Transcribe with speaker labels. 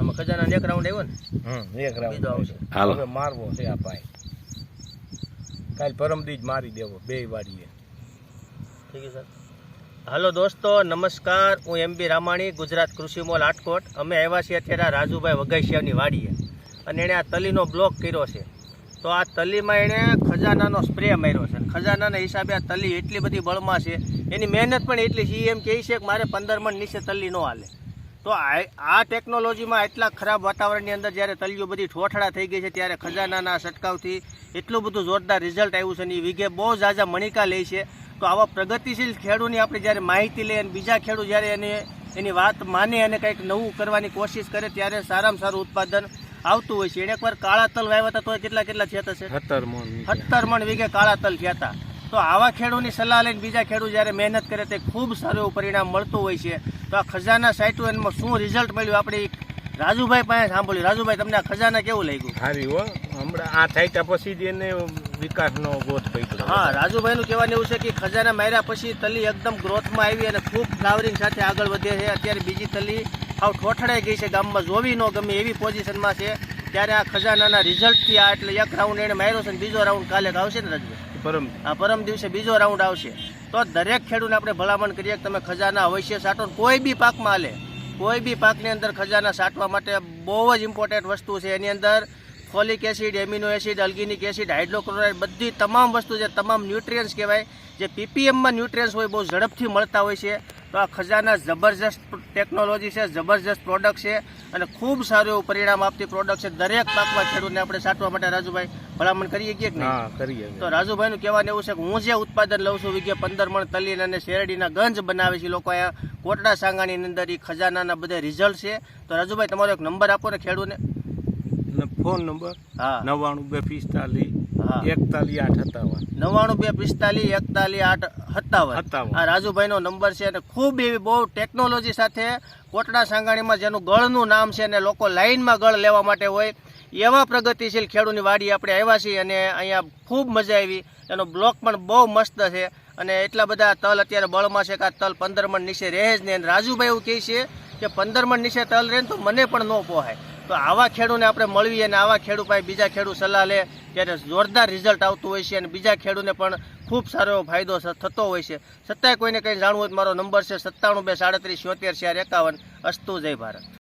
Speaker 1: આમાં ખજાના એક રાઉન્ડ આવ્યો ને
Speaker 2: હમ એક રાઉન્ડ
Speaker 1: બીજો આવશે.
Speaker 3: હાલો.
Speaker 2: હવે મારવો છે આ ભાઈ. કાલ પરમદી જ મારી દેવો બે વાડીએ.
Speaker 1: ઠીક છે સર હાલો દોસ્તો નમસ્કાર. હું એમ બી રામાણી ગુજરાત કૃષિ મોલ આટકોટ અમે આવ્યા છીએ અત્યારે આ રાજુભાઈ વઘાઈશિયાની વાડીએ. અને એણે આ તલીનો બ્લોક કર્યો છે. તો આ તલીમાં એણે ખજાનાનો સ્પ્રે માર્યો છે. ખજાનાના હિસાબે આ તલી એટલી બધી બળમાં છે. એની મહેનત પણ એટલી છે. એમ કહે છે કે મારે પંદર મણ નીચે તલી ન હાલે. તો આ આ ટેકનોલોજીમાં એટલા ખરાબ વાતાવરણની અંદર જ્યારે તલીઓ બધી ઠોઠડા થઈ ગઈ છે ત્યારે ખજાનાના છંટકાવથી એટલું બધું જોરદાર રિઝલ્ટ આવ્યું છે અને એ વીઘે બહુ ઝાઝા મણિકા લે છે. તો આવા પ્રગતિશીલ ખેડૂની આપણે જ્યારે માહિતી લઈએ અને બીજા ખેડૂત જ્યારે એને એની વાત માને અને કંઈક નવું કરવાની કોશિશ કરે ત્યારે સારામાં સારું ઉત્પાદન આવતું હોય છે. એને એકવાર કાળા તલ વાવ્યા હતા તો કેટલા કેટલા થયા થશે
Speaker 2: સત્તર મણ
Speaker 1: સત્તર મણ વીઘે કાળા તલ થયા હતા. તો આવા ખેડૂતની સલાહ લઈને બીજા ખેડૂત જ્યારે મહેનત કરે તે ખૂબ સારું એવું પરિણામ મળતું હોય છે. તો આ ખજાના સાઇટુ એમાં શું રિઝલ્ટ મળ્યું? આપણે રાજુભાઈ પાસે સાંભળ્યું. રાજુભાઈ તમને આ ખજાના કેવું લાગ્યું?
Speaker 2: સારી હો. હમણાં આ થાય પછી જ એને વિકાસનો ગ્રોથ પકડ્યો
Speaker 1: હા રાજુભાઈનું કહેવાનું એવું છે કે ખજાના માર્યા પછી તલી એકદમ ગ્રોથમાં આવી અને ખૂબ ફ્લાવરિંગ સાથે આગળ વધે છે. અત્યારે બીજી તલી હાવ ઠોઠડાઈ ગઈ છે. ગામમાં જોવી ન ગમે એવી પોઝિશનમાં છે. ત્યારે આ ખજાનાના રિઝલ્ટથી આ એટલે એક રાઉન્ડ એને માર્યો છે અને બીજો રાઉન્ડ કાલે આવશે ને રાજુભાઈ?
Speaker 2: પરમ
Speaker 1: આ પરમ દિવસે બીજો રાઉન્ડ આવશે. તો દરેક ખેડૂતને આપણે ભલામણ કરીએ કે તમે ખજાના અવશ્ય સાટો કોઈ બી પાકમાં હાલે, કોઈ બી પાકની અંદર ખજાના સાટવા માટે બહુ જ ઇમ્પોર્ટન્ટ વસ્તુ છે. એની અંદર folic acid, amino acid, alginic acid, hydrochloride બધી તમામ વસ્તુ જે તમામ ન્યુટ્રિયન્સ કહેવાય. જે પીપીએમમાં ન્યુટ્રિયન્સ હોય બહુ ઝડપથી મળતા હોય છે. તો આ ખજાના જબરજસ્ત ટેકનોલોજી છે જબરજસ્ત પ્રોડક્ટ છે અને ખૂબ સારું એવું પરિણામ આપતી પ્રોડક્ટ છે. દરેક પાકમાં ખેડૂતને આપણે સાટવા માટે રાજુભાઈ ભલામણ કરીએ કે નહીં?
Speaker 2: કરીએ.
Speaker 1: તો રાજુભાઈનું કહેવાનું એવું છે કે હું જે ઉત્પાદન લઉં છું વીઘે પંદર મણ તલીન અને શેરડીના ગંજ બનાવે છે લોકો અહીંયા કોટડા સાંગાની અંદર એ ખજાનાના બધા રિઝલ્ટ છે. તો રાજુભાઈ તમારો એક નંબર આપો ને ખેડૂને
Speaker 2: ફોન નંબર?
Speaker 1: હા.
Speaker 2: નવ્વાણું બે પિસ્તાલીસ
Speaker 1: હા.
Speaker 2: એકતાલીસ આઠ સત્તાવન.
Speaker 1: નવ્વાણું બે પિસ્તાલીસ એકતાલીસ આઠ સત્તાવન. આ રાજુભાઈનો નંબર છે અને ખૂબ એવી બહુ ટેકનોલોજી સાથે કોટડા સાંગાણીમાં જેનું ગળનું નામ છે અને લોકો લાઈનમાં ગળ લેવા માટે હોય એવા પ્રગતિશીલ ખેડૂની વાડી આપણે આવ્યા છીએ અને અહીંયા ખૂબ મજા આવી. એનો બ્લોક પણ બહુ મસ્ત છે અને એટલા બધા તલ અત્યારે બળમાં છે કે આ તલ પંદર મણ નીચે રહે જ નહીં. અને રાજુભાઈ એવું કહે છે કે પંદર મણ નીચે તલ રહે ને તો મને પણ ન પોહાય. તો આવા ખેડૂને આપણે મળવીએ અને આવા ખેડૂ પાસે બીજા ખેડૂત સલાહ લે, ત્યારે જોરદાર રિઝલ્ટ આવતું હોય છે અને બીજા ખેડૂને પણ ખૂબ સારો એવો ફાયદો થતો હોય છે. છતાંય કોઈને કંઈ જાણવું હોય મારો નંબર છે સત્તાણું બે સાડત્રીસ છોતેર ચાર એકાવન. અસ્તુ જય ભારત.